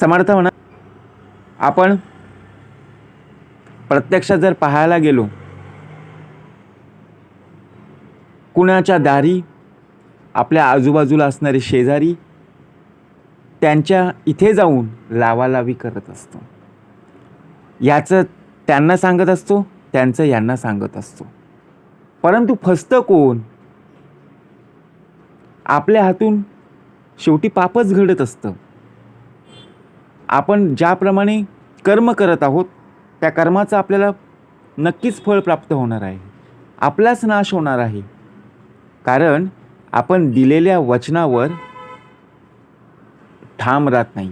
समर्थ म्हणा. आपण प्रत्यक्षात जर पाहायला गेलो कुणाच्या दारी आपल्या आजूबाजूला असणारे शेजारी त्यांच्या इथे जाऊन लावालावी करत असतो. याचं त्यांना सांगत असतो त्यांचं यांना सांगत असतो. परंतु फसतं कोण? आपल्या हातून शेवटी पापच घडत असतं. आपण ज्याप्रमाणे कर्म करत आहोत त्या कर्माचं आपल्याला नक्कीच फळ प्राप्त होणार आहे. आपलाच नाश होणार आहे. कारण आपण दिलेल्या वचनावर ठाम राहत नाही.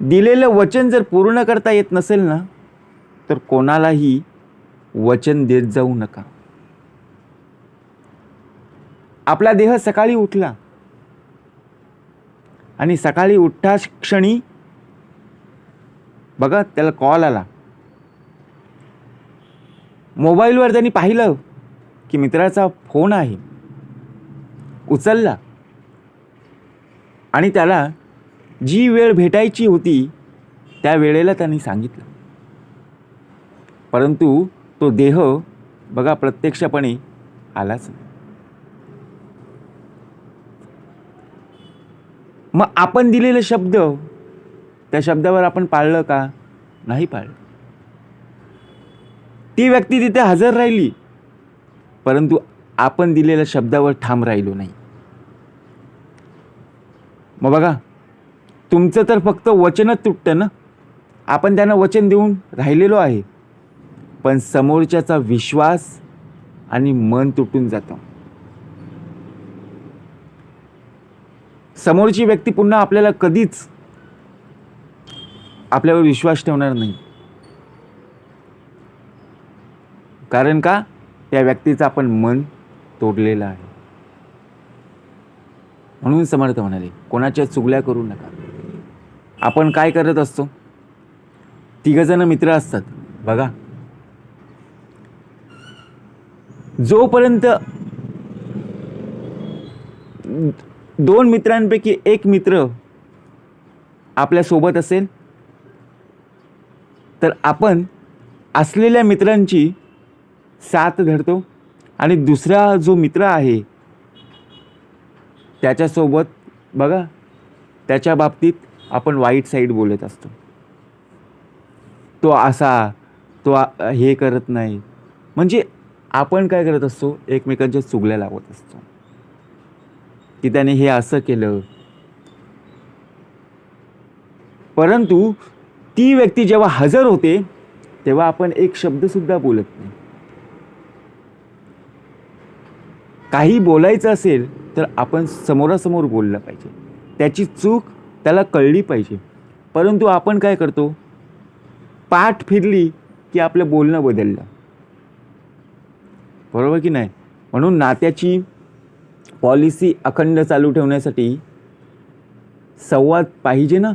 दिलेलं वचन जर पूर्ण करता येत नसेल ना तर कोणालाही वचन देत जाऊ नका. आपला देह सकाळी उठला. आणि सकाळी उठता क्षणी बघा त्याला कॉल आला. मोबाईलवर त्यांनी पाहिलं की मित्राचा फोन आहे. उचलला. आणि त्याला जी वेळ भेटायची होती त्या वेळेला त्यांनी सांगितलं. परंतु तो देह बघा प्रत्यक्षपणे आलाच नाही. मग आपण दिलेले शब्द त्या शब्दावर आपण पाळलं का? नाही पाळलं. ती व्यक्ती तिथे हजर राहिली परंतु आपण दिलेल्या शब्दावर ठाम राहिलो नाही. मग बघा तुमचं तर फक्त वचनच तुटतं ना? आपण त्यांना वचन देऊन राहिलेलो आहे पण समोरच्याचा विश्वास आणि मन तुटून जातं. समोरची व्यक्ती पुन्हा आपल्याला कधीच आपल्यावर विश्वास ठेवणार नाही. कारण का? त्या व्यक्तीचं आपण मन तोडलेलं आहे. म्हणून समर्थ म्हणाले कोणाच्या चुगल्या करू नका. आपण काय करत असतो? तिघजण मित्र असतात. बघा. जोपर्यंत दोन मित्रांपैकी एक मित्र आपल्यासोबत असेल तर आपण असलेल्या मित्रांची साथ धरतो आणि दुसरा जो मित्र आहे त्याच्यासोबत बघा त्याच्या बाबतीत आपण वाईट साईड बोलत असतो. तो असा तो हे करत नाही. म्हणजे आपण काय करत असतो? एकमेकांच्या चुगल्या लावत असतो. की त्याने हे असं केलं. परंतु ती व्यक्ती जेव्हा हजर होते तेव्हा आपण एक शब्दसुद्धा बोलत नाही. काही बोलायचं असेल तर आपण समोरासमोर बोललं पाहिजे. त्याची चूक त्याला कळली पाहिजे. परंतु आपण काय करतो? पाठ फिरली की आपलं बोलणं बदललं. बरोबर की नाही? म्हणून नात्याची पॉलिसी अखंड चालू ठेवण्यासाठी संवाद पाहिजे ना?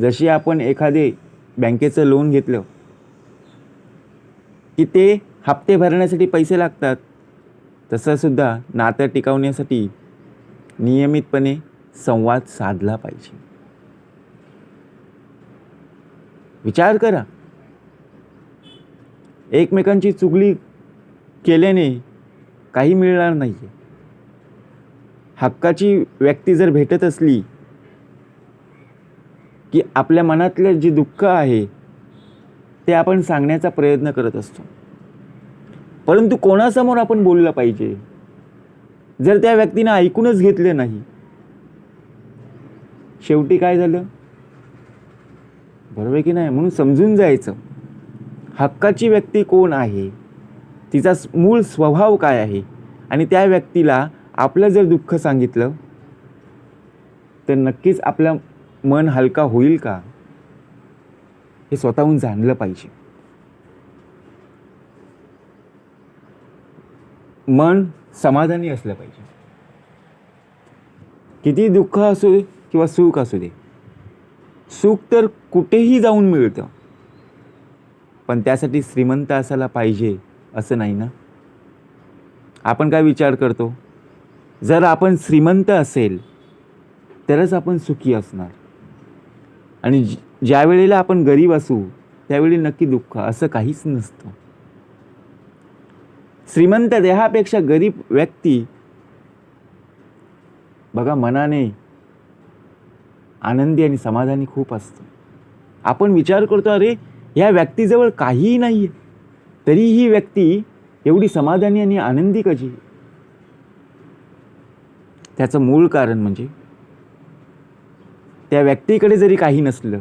जशी आपण एखादे बँकेचं लोन घेतलं की ते हप्ते भरण्यासाठी पैसे लागतात तसंसुद्धा नातं टिकवण्यासाठी नियमितपणे संवाद साधला पाहिजे. विचार करा. एकमेकांची चुगली केल्याने काही मिळणार नाही आहे हक्काची व्यक्ती जर भेटत असली की आपल्या मनातलं जे दुःख आहे ते आपण सांगण्याचा प्रयत्न करत असतो. परंतु कोणासमोर आपण बोललं पाहिजे? जर त्या व्यक्तीनं ऐकूनच घेतलं नाही शेवटी काय झालं? बरोबर की नाही? म्हणून समजून जायचं. हक्काची व्यक्ती कोण आहे? तिचा मूळ स्वभाव काय आहे? आणि त्या व्यक्तीला आपलं जर दुःख सांगितलं तर नक्कीच आपलं मन हलका होईल का? हे स्वतःहून जाणलं पाहिजे. मन समाधानी असलं पाहिजे. किती दुःख असू दे किंवा सुख असू दे सुख तर कुठेही जाऊन मिळतं. पण त्यासाठी श्रीमंत असायला पाहिजे असं नाही ना? आपण काय विचार करतो? जर आपण श्रीमंत असेल तरच आपण सुखी असणार. आणि ज्या वेळेला आपण गरीब असू त्यावेळी नक्की दुःख असं काहीच नसतं. श्रीमंत देहापेक्षा गरीब व्यक्ती बघा मनाने आनंदी आणि समाधानी खूप असतो. आपण विचार करतो अरे या व्यक्तीजवळ काहीही नाही आहे तरी ही व्यक्ती एवढी समाधानी आणि आनंदी कशी? त्याचं मूळ कारण म्हणजे त्या व्यक्तीकडे जरी काही नसलं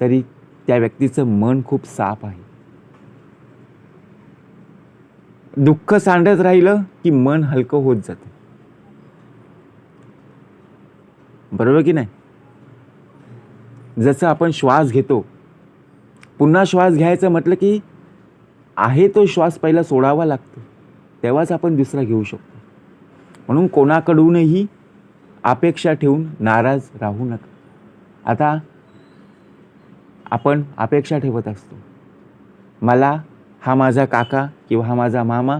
तरी त्या व्यक्तीचं मन खूप साफ आहे. दुःख सांडत राहिलं की मन हलकं होत जातं. बरोबर की नाही? जसं आपण श्वास घेतो पुन्हा श्वास घ्यायचं म्हटलं की आहे तो श्वास पहिला सोडावा लागतो तेव्हाच आपण दुसरा घेऊ शकतो. म्हणून कोणाकडूनही अपेक्षा ठेवून नाराज राहू नका. आता आपण अपेक्षा ठेवत असतो. मला हा माझा काका किंवा हा माझा मामा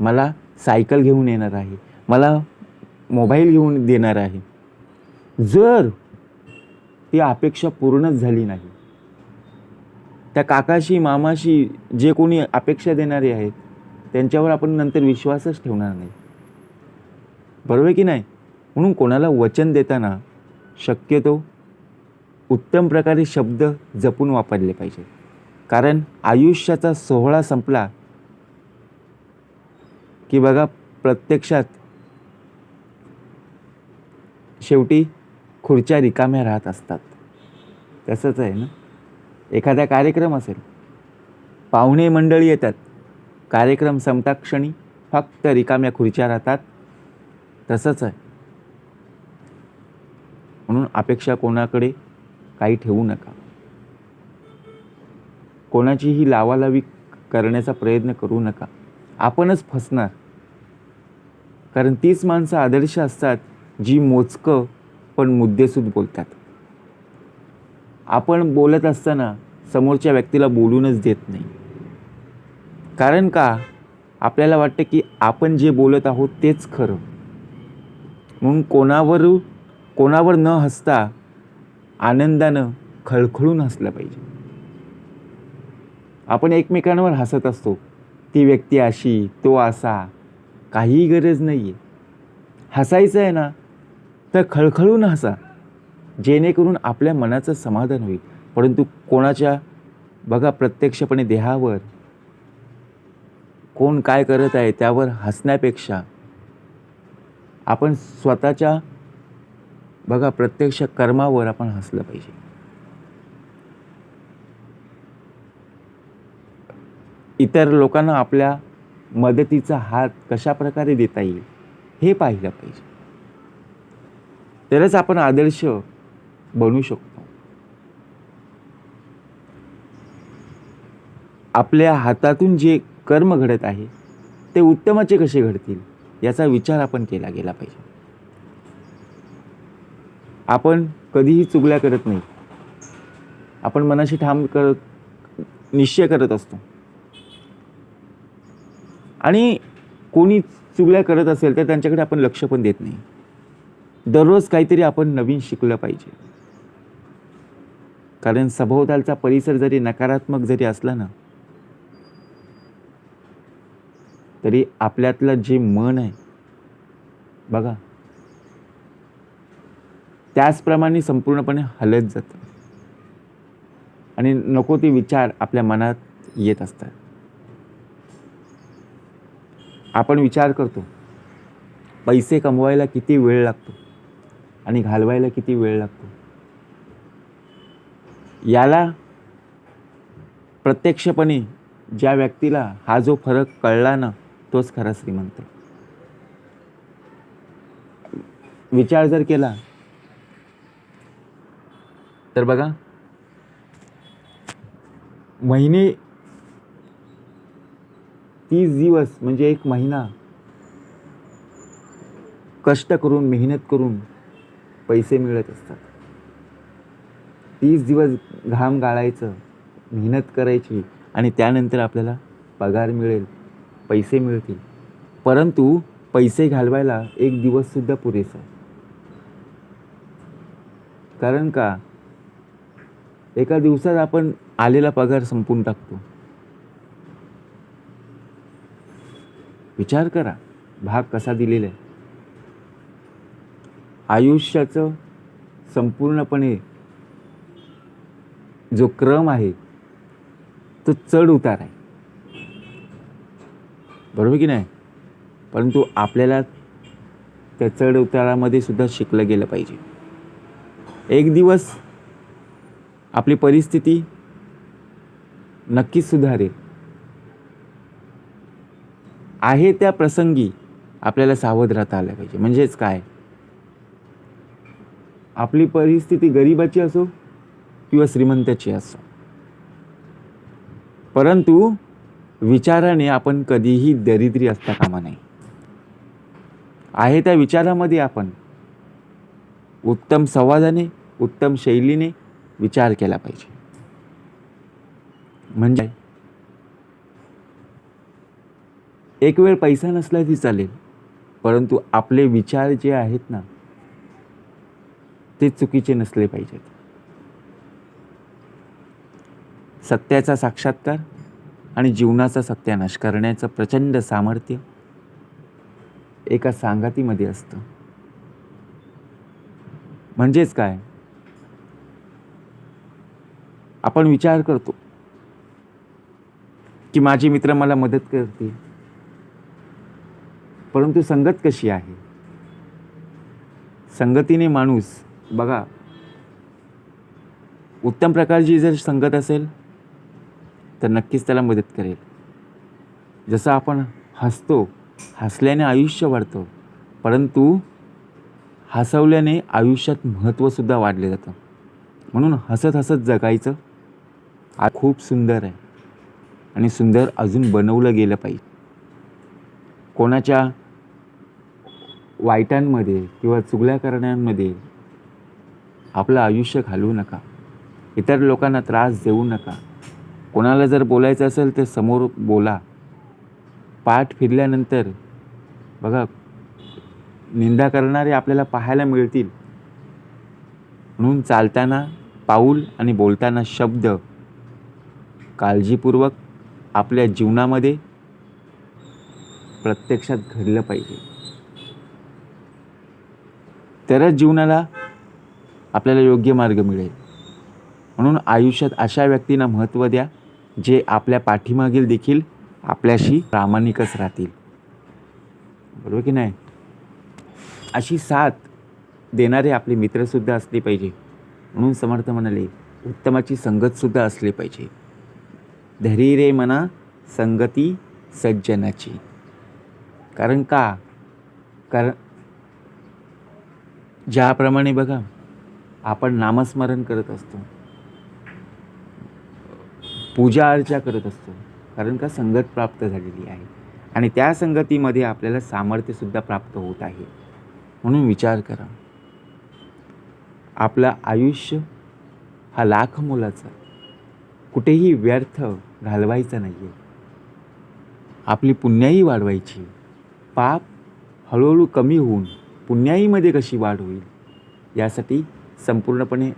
मला सायकल घेऊन येणार आहे. मला मोबाईल घेऊन देणार आहे. जर ती अपेक्षा पूर्णच झाली नाही त्या काकाशी मामाशी जे कोणी अपेक्षा देणारे आहेत त्यांच्यावर आपण नंतर विश्वासच ठेवणार नाही. बरोबर की नाही? म्हणून कोणाला वचन देताना शक्यतो उत्तम प्रकारे शब्द जपून वापरले पाहिजे. कारण आयुष्याचा सोहळा संपला की बघा प्रत्यक्षात शेवटी खुर्च्या रिकाम्या राहत असतात. तसंच आहे ना? एखादा कार्यक्रम असेल पाहुणे मंडळी येतात कार्यक्रम संपताक्षणी फक्त रिकाम्या खुर्च्या राहतात तसंच आहे. म्हणून अपेक्षा कोणाकडे काही ठेवू नका. कोणाचीही लावालावी करण्याचा प्रयत्न करू नका. आपणच फसणार. कारण तीच माणसं आदर्श असतात जी मोजकं पण मुद्देसूद बोलतात. आपण बोलत असताना समोरच्या व्यक्तीला बोलूनच देत नाही. कारण का? आपल्याला वाटतं की आपण जे बोलत आहोत तेच खरं. म्हणून कोणावर कोणावर न हसता आनंदानं खळखळून हसलं पाहिजे. आपण एकमेकांवर हसत असतो. ती व्यक्ती अशी तो असा काहीही गरज नाही आहे हसायचं आहे ना तर खळखळून हसा. जेणेकरून आपल्या मनाचं समाधान होईल. परंतु कोणाच्या बघा प्रत्यक्षपणे देहावर कोण काय करत आहे त्यावर हसण्यापेक्षा आपण स्वतःच्या बघा प्रत्यक्ष कर्मावर आपण हसलं पाहिजे. इतर लोकांना आपल्या मदतीचा हात कशा प्रकारे देता येईल हे पाहिलं पाहिजे. तरच आपण आदर्श बनू शकतो. आपल्या हातातून जे कर्म घडत आहे ते उत्तमाचे कसे घडतील? याचा विचार आपण केला गेला पाहिजे. आपण कधीही चुगल्या करत नाही. आपण मनाशी ठाम करत निश्चय करत असतो. आणि कोणी चुगल्या करत असेल तर त्यांच्याकडे आपण लक्ष पण देत नाही. दररोज काहीतरी आपण नवीन शिकलं पाहिजे. कारण सभोवतालचा परिसर जरी नकारात्मक जरी असला ना तरी आपल्यातलं जे मन आहे बघा. त्याचप्रमाणे संपूर्णपणे हलत जातं. आणि नको ते विचार आपल्या मनात येत असतात. आपण विचार करतो पैसे कमवायला किती वेळ लागतो? आणि घालवायला किती वेळ लागतो? याला प्रत्यक्षपणे ज्या व्यक्तीला हा जो फरक कळला ना तोच खरा श्रीमंत. विचार जर केला तर बघा महिने तीस दिवस म्हणजे एक महिना कष्ट करून मेहनत करून पैसे मिळत असतात. तीस दिवस घाम गाळायचं मेहनत करायची आणि त्यानंतर आपल्याला पगार मिळेल. पैसे मिळतील. परंतु पैसे घालवायला एक दिवससुद्धा पुरेसा. कारण का? एका दिवसात आपण आलेला पगार संपून टाकतो. विचार करा भाग कसा दिलेला आहे? आयुष्याचं संपूर्णपणे जो क्रम आहे तो चढ उतार आहे. बरोबर की नाही? परंतु आपल्याला त्या चढ उतारामध्ये सुद्धा शिकलं गेलं पाहिजे. एक दिवस आपली परिस्थिती नक्कीच सुधारेल. आहे त्या प्रसंगी आपल्याला सावध राहता आलं पाहिजे. म्हणजेच काय? आपली परिस्थिती गरिबाची असो किंवा श्रीमंताची असो. परंतु विचाराने आपण कधीही दरिद्री असता कामा नाही आहे त्या विचारामध्ये आपण उत्तम संवादाने उत्तम शैलीने विचार केला पाहिजे. म्हणजे एक वेळ पैसा नसला तरी चालेल परंतु आपले विचार जे आहेत ना ते चुकीचे नसले पाहिजेत. सत्याचा साक्षात्कार आणि जीवनाचा सत्यानाश करण्याचं प्रचंड सामर्थ्य एका सांगातीमध्ये असतं. म्हणजेच काय? आपण विचार करतो की माझे मित्र मला मदत करतील परंतु संगत कशी आहे? संगतीने माणूस बघा उत्तम प्रकारची जर संगत असेल तर नक्कीच त्याला मदत करेल. जसं आपण हसतो हसल्याने आयुष्य वाढतं परंतु हसवल्याने आयुष्यात महत्त्वसुद्धा वाढले जातं. म्हणून हसत हसत जगायचं आ खूप सुंदर आहे आणि सुंदर अजून बनवलं गेलं पाहिजे. कोणाच्या वाईटांमध्ये किंवा चुगल्या करण्यामध्ये आपलं आयुष्य घालवू नका. इतर लोकांना त्रास देऊ नका. कोणाला जर बोलायचं असेल तर समोर बोला. पाठ फिरल्यानंतर बघा निंदा करणारे आपल्याला पाहायला मिळतील. म्हणून चालताना पाऊल आणि बोलताना शब्द काळजीपूर्वक आपल्या जीवनामध्ये प्रत्यक्षात घडलं पाहिजे. तरच जीवनाला आपल्याला योग्य मार्ग मिळेल. म्हणून आयुष्यात अशा व्यक्तींना महत्त्व द्या. जे आपल्या पाठीमागील देखील आपल्याशी प्रामाणिकच राहतील. बरोबर की नाही? अशी साथ देणारे आपले मित्रसुद्धा असले पाहिजे. म्हणून समर्थ म्हणाले उत्तमाची संगतसुद्धा असली पाहिजे. धरी रे मना संगती सज्जनाची. कारण का? कारण ज्याप्रमाणे बघा आपण नामस्मरण करत असतो. पूजा अर्चा करत असतो. कारण का संगत प्राप्त झालेली आहे. आणि त्या संगतीमध्ये आपल्याला सामर्थ्यसुद्धा प्राप्त होत आहे. म्हणून विचार करा. आपलं आयुष्य हा लाख मोलाचा. कुठेही व्यर्थ घालवायचा नाही आहे आपली पुण्याई वाढवायची. पाप हळूहळू कमी होऊन पुण्याईमध्ये कशी वाढ होईल? यासाठी संपूर्णपणे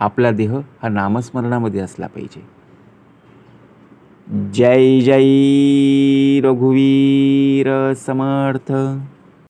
आपला देह हा नामस्मरणामध्ये असला पाहिजे. जय जय रघुवीर समर्थ।